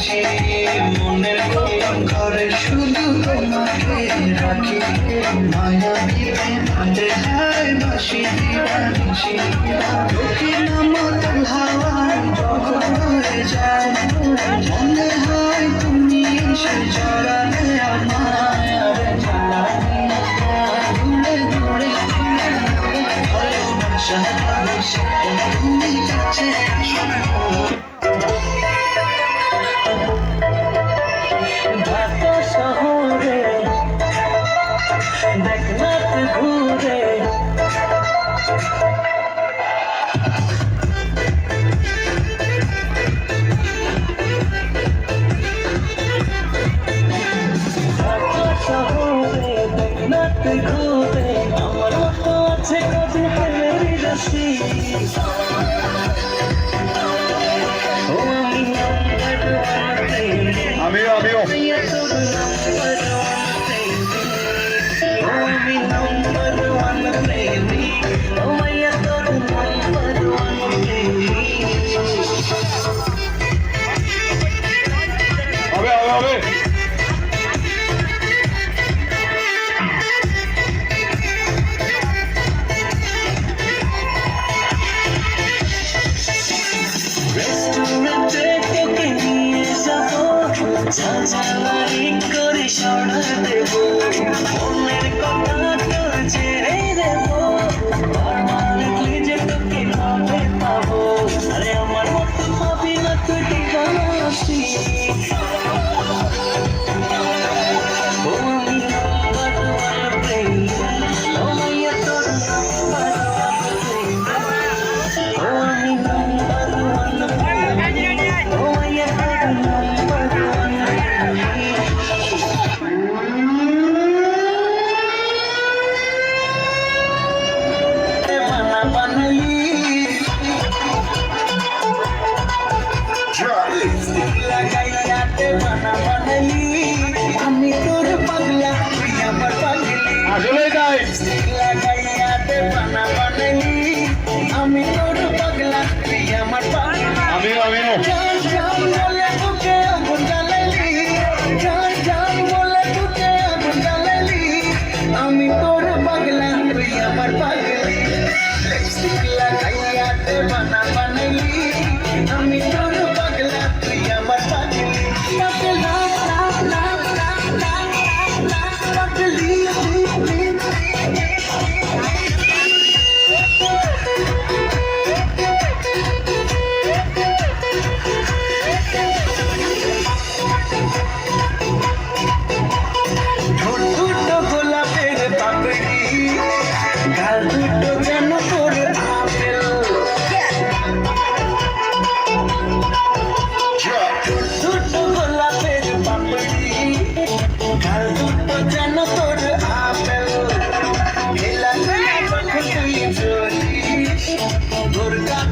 বাঁচি মনের গোপন ঘরে শুধু তোমাকে রাখি। মায়া দিতে মাঝে হায় বাসি দিবানিছি লোকে নামত হাওয়ার যখন হয়ে যায়। মনে হয় তুমি এসে জড়ালে আমায় আর তুমি Amigo, amigo. ঝাঝালারি করে সরা দেব। মনের কথা তোর জেনে দেবো দেবানা বানালি আমি তোর পাগলা তুই আমার পাগলি আসলে তাই লাগাইয়া দেবানা বানালি আমি তোর পাগলা তুই আমার